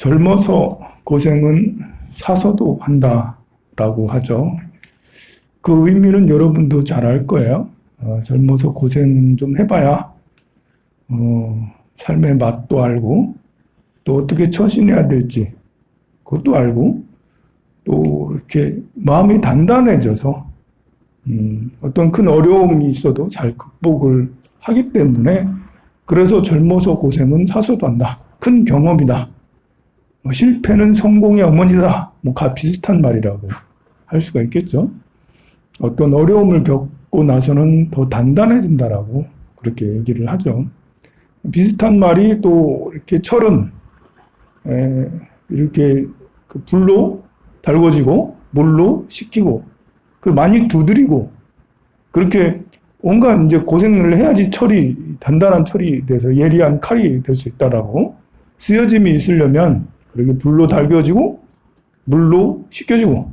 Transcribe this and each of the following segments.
젊어서 고생은 사서도 한다라고 하죠. 그 의미는 여러분도 잘 알 거예요. 어, 젊어서 고생 좀 해봐야 어, 삶의 맛도 알고 또 어떻게 처신해야 될지 그것도 알고 또 이렇게 마음이 단단해져서 음, 어떤 큰 어려움이 있어도 잘 극복을 하기 때문에 그래서 젊어서 고생은 사서도 한다. 큰 경험이다. 뭐 실패는 성공의 어머니다. 뭐 가 비슷한 말이라고 할 수가 있겠죠. 어떤 어려움을 겪고 나서는 더 단단해진다라고 그렇게 얘기를 하죠. 비슷한 말이 또 이렇게 철은 에, 이렇게 그 불로 달궈지고 물로 식히고 그 많이 두드리고 그렇게 온갖 이제 고생을 해야지 철이 단단한 철이 돼서 예리한 칼이 될 수 있다라고 쓰여짐이 있으려면 그렇게 불로 달궈지고 물로 식혀지고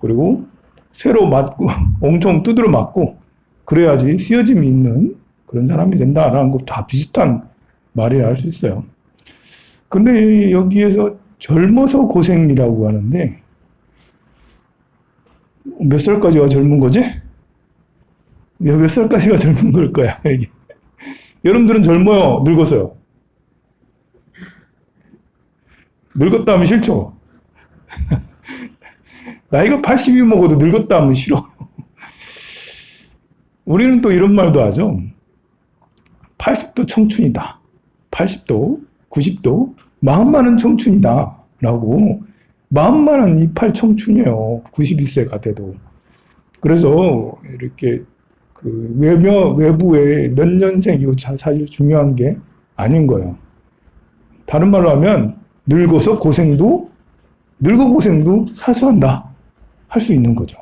그리고 새로 맞고 엄청 두드려 맞고 그래야지 쓰여짐이 있는 그런 사람이 된다라는 것도 다 비슷한 말이라 할 수 있어요. 근데 여기에서 젊어서 고생이라고 하는데 몇 살까지가 젊은 거지? 몇 살까지가 젊은 걸 거야, 이게. 여러분들은 젊어요? 늙었어요? 늙었다 하면 싫죠? 나이가 80이 먹어도 늙었다 하면 싫어. 우리는 또 이런 말도 하죠. 80도 청춘이다. 80도, 90도, 마음만은 청춘이다. 라고. 마음만은 이팔 청춘이에요. 91세가 돼도. 그래서 이렇게 그 외며, 외부에 몇 년생이고 사실 중요한 게 아닌 거예요. 다른 말로 하면 늙어서 고생도, 늙어 고생도 사수한다. 할 수 있는 거죠.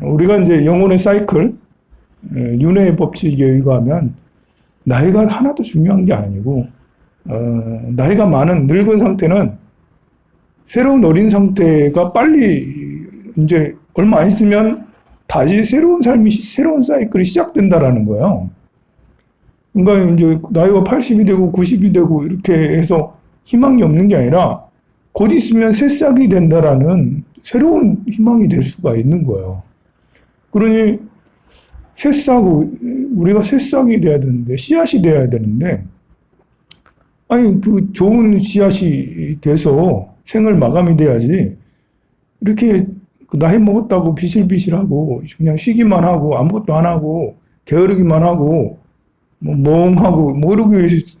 우리가 이제 영혼의 사이클, 윤회의 법칙에 의거하면 나이가 하나도 중요한 게 아니고, 어, 나이가 많은 늙은 상태는 새로운 어린 상태가 빨리 이제 얼마 안 있으면 다시 새로운 삶이, 새로운 사이클이 시작된다라는 거예요. 그러니까 이제 나이가 80이 되고 90이 되고 이렇게 해서 희망이 없는 게 아니라 곧 있으면 새싹이 된다라는 새로운 희망이 될 수가 있는 거예요. 그러니 새싹, 우리가 새싹이 돼야 되는데, 씨앗이 돼야 되는데, 아니, 그 좋은 씨앗이 돼서 생을 마감이 돼야지, 이렇게 그 나이 먹었다고 비실비실하고, 그냥 쉬기만 하고, 아무것도 안 하고, 게으르기만 하고, 뭐 멍하고, 모르고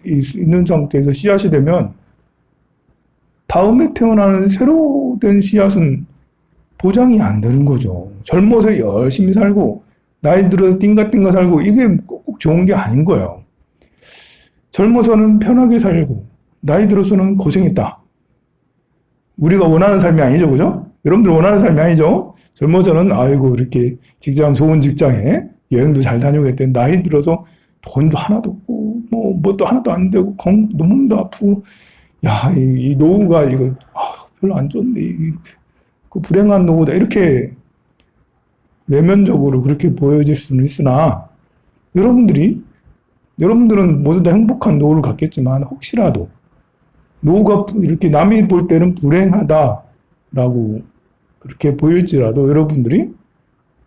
있는 상태에서 씨앗이 되면, 다음에 태어나는 새로 된 씨앗은 보장이 안 되는 거죠. 젊어서 열심히 살고, 나이 들어서 띵가띵가 살고, 이게 꼭 좋은 게 아닌 거예요. 젊어서는 편하게 살고, 나이 들어서는 고생했다. 우리가 원하는 삶이 아니죠, 그죠? 여러분들 원하는 삶이 아니죠? 젊어서는, 아이고, 이렇게 직장, 좋은 직장에 여행도 잘 다녀오겠대. 나이 들어서 돈도 하나도 없고, 뭐, 뭣도 하나도 안 되고, 건, 몸도 아프고, 야, 이, 이 노후가 이거, 아, 별로 안 좋은데, 이렇게. 그 불행한 노후다. 이렇게 내면적으로 그렇게 보여질 수는 있으나, 여러분들이, 여러분들은 모두 다 행복한 노후를 갖겠지만, 혹시라도, 노후가 이렇게 남이 볼 때는 불행하다라고 그렇게 보일지라도 여러분들이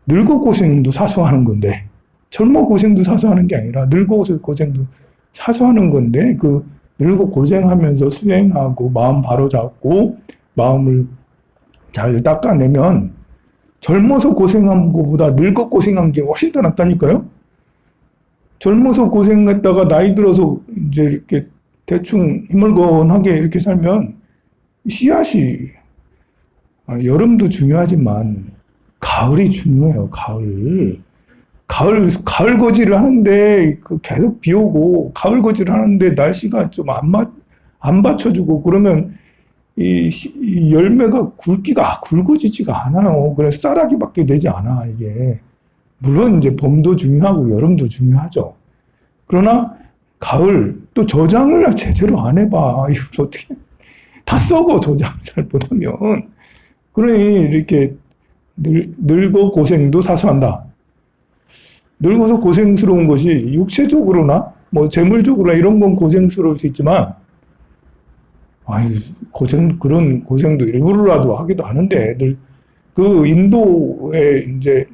늙어 고생도 사소하는 건데, 젊어 고생도 사소하는 게 아니라 늙어 고생도 사소하는 건데, 그 늙어 고생하면서 수행하고, 마음 바로 잡고, 마음을 잘 닦아내면 젊어서 고생한 것보다 늙어 고생한 게 훨씬 더 낫다니까요? 젊어서 고생했다가 나이 들어서 이제 이렇게 대충 희물건하게 이렇게 살면 씨앗이 아, 여름도 중요하지만 가을이 중요해요. 가을. 가을 가을 거지를 하는데 그 계속 비 오고 가을 거지를 하는데 날씨가 좀 안 맞 안 받쳐주고 그러면 이, 이 열매가 굵기가 굵어지지가 않아요. 그래서 쌀아기밖에 되지 않아 이게. 물론 이제 봄도 중요하고 여름도 중요하죠. 그러나 가을 또 저장을 제대로 안 해봐. 이걸 어떻게 다 썩어 저장 잘 못하면. 그러니 이렇게 늙, 늙어 고생도 사소한다. 늙어서 고생스러운 것이 육체적으로나 뭐 재물적으로나 이런 건 고생스러울 수 있지만 아니, 고생, 그런 고생도 일부러라도 하기도 하는데, 애들, 그 인도의 이제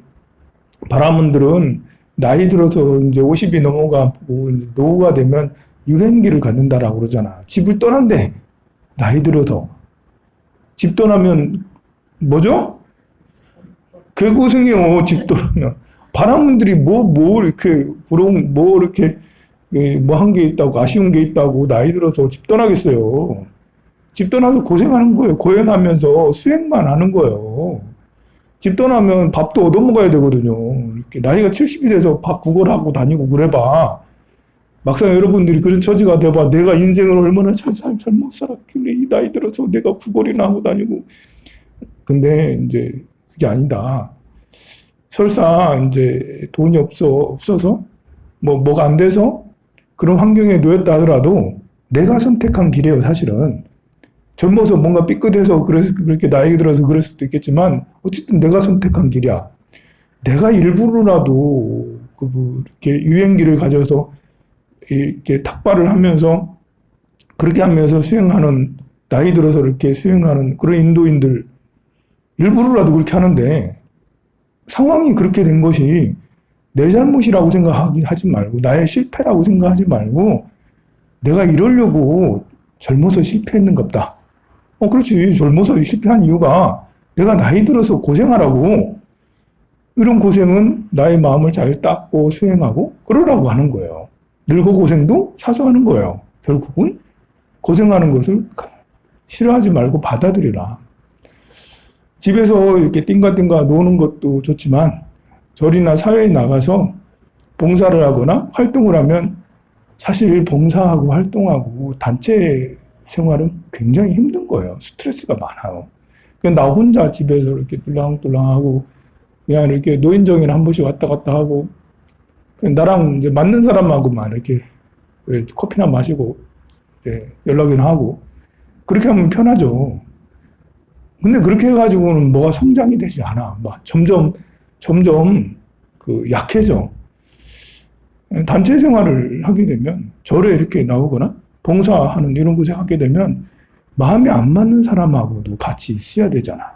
바라문들은 나이 들어서 이제 50이 넘어가고 노후가 되면 유행기를 갖는다라고 그러잖아. 집을 떠난대. 나이 들어서. 집 떠나면 뭐죠? 개고생이요. 집 떠나면. 바라문들이 뭐, 뭐 이렇게 부러운, 뭐 이렇게 뭐 한 게 있다고, 아쉬운 게 있다고 나이 들어서 집 떠나겠어요. 집 떠나서 고생하는 거예요. 고행하면서 수행만 하는 거예요. 집 떠나면 밥도 얻어먹어야 되거든요. 이렇게 나이가 70이 돼서 밥 구걸하고 다니고 그래봐. 막상 여러분들이 그런 처지가 돼봐. 내가 인생을 얼마나 잘, 잘, 잘못 살았길래 이 나이 들어서 내가 구걸이나 하고 다니고. 근데 이제 그게 아니다. 설사 이제 돈이 없어, 없어서 뭐, 뭐가 안 돼서 그런 환경에 놓였다 하더라도 내가 선택한 길이에요, 사실은. 젊어서 뭔가 삐끗해서 그래서 그렇게 나이 들어서 그럴 수도 있겠지만 어쨌든 내가 선택한 길이야. 내가 일부러라도 그 이렇게 유행기를 가져서 이렇게 탁발을 하면서 그렇게 하면서 수행하는 나이 들어서 이렇게 수행하는 그런 인도인들 일부러라도 그렇게 하는데 상황이 그렇게 된 것이 내 잘못이라고 생각하지 하지 말고 나의 실패라고 생각하지 말고 내가 이러려고 젊어서 실패했는갑다. 어, 그렇지. 젊어서 실패한 이유가 내가 나이 들어서 고생하라고 이런 고생은 나의 마음을 잘 닦고 수행하고 그러라고 하는 거예요. 늙어 고생도 사소하는 거예요. 결국은 고생하는 것을 싫어하지 말고 받아들이라. 집에서 이렇게 띵가띵가 노는 것도 좋지만 절이나 사회에 나가서 봉사를 하거나 활동을 하면 사실 봉사하고 활동하고 단체 생활은 굉장히 힘든 거예요. 스트레스가 많아요. 나 혼자 집에서 이렇게 뚫랑뚫랑하고 그냥 이렇게 노인정이나 한 번씩 왔다 갔다 하고 나랑 이제 맞는 사람하고만 이렇게 커피나 마시고 연락이나 하고 그렇게 하면 편하죠. 근데 그렇게 해가지고는 뭐가 성장이 되지 않아. 막 점점 점점 그 약해져. 단체 생활을 하게 되면 절에 이렇게 나오거나 봉사하는 이런 곳에 하게 되면 마음이 안 맞는 사람하고도 같이 있어야 되잖아.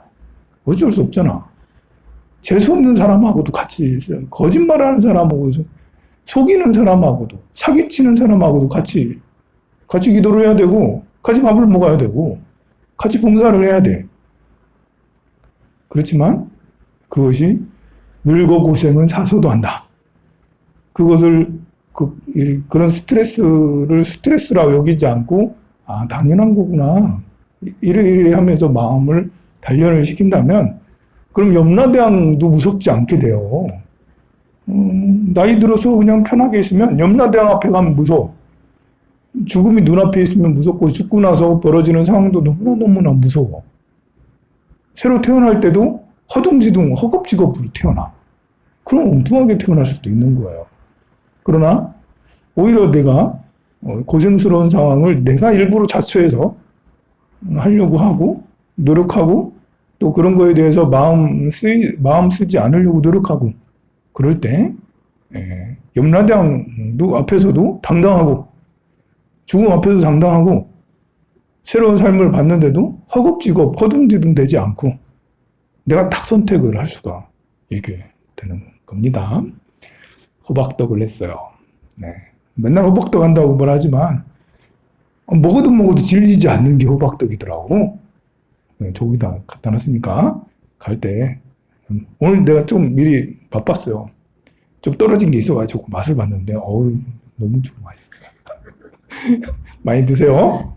어쩔 수 없잖아. 재수 없는 사람하고도 같이 있어야 거짓말하는 사람하고 속이는 사람하고도 사기치는 사람하고도 같이 같이 기도를 해야 되고 같이 밥을 먹어야 되고 같이 봉사를 해야 돼. 그렇지만 그것이 늙어 고생은 사소도 한다. 그것을 그, 그런 스트레스를 스트레스라고 여기지 않고, 아, 당연한 거구나. 이래 이래 하면서 마음을 단련을 시킨다면, 그럼 염라대왕도 무섭지 않게 돼요. 음, 나이 들어서 그냥 편하게 있으면 염라대왕 앞에 가면 무서워. 죽음이 눈앞에 있으면 무섭고, 죽고 나서 벌어지는 상황도 너무나 너무나 무서워. 새로 태어날 때도 허둥지둥 허겁지겁으로 태어나. 그럼 엉뚱하게 태어날 수도 있는 거예요. 그러나 오히려 내가 어, 고생스러운 상황을 내가 일부러 자처해서 하려고 하고 노력하고 또 그런 거에 대해서 마음 쓰 마음 쓰지 않으려고 노력하고 그럴 때 예, 염라대왕도 앞에서도 당당하고 죽음 앞에서 당당하고 새로운 삶을 받는데도 허겁지겁 허둥지둥 되지 않고 내가 딱 선택을 할 수가 있게 되는 겁니다. 호박떡을 했어요. 네. 맨날 호박떡 한다고 말하지만 먹어도 먹어도 질리지 않는 게 호박떡이더라고. 네, 저기다 갖다 놨으니까 갈 때 오늘 내가 좀 미리 바빴어요. 좀 떨어진 게 있어가지고 맛을 봤는데 어우 너무 좀 맛있어요. 많이 드세요.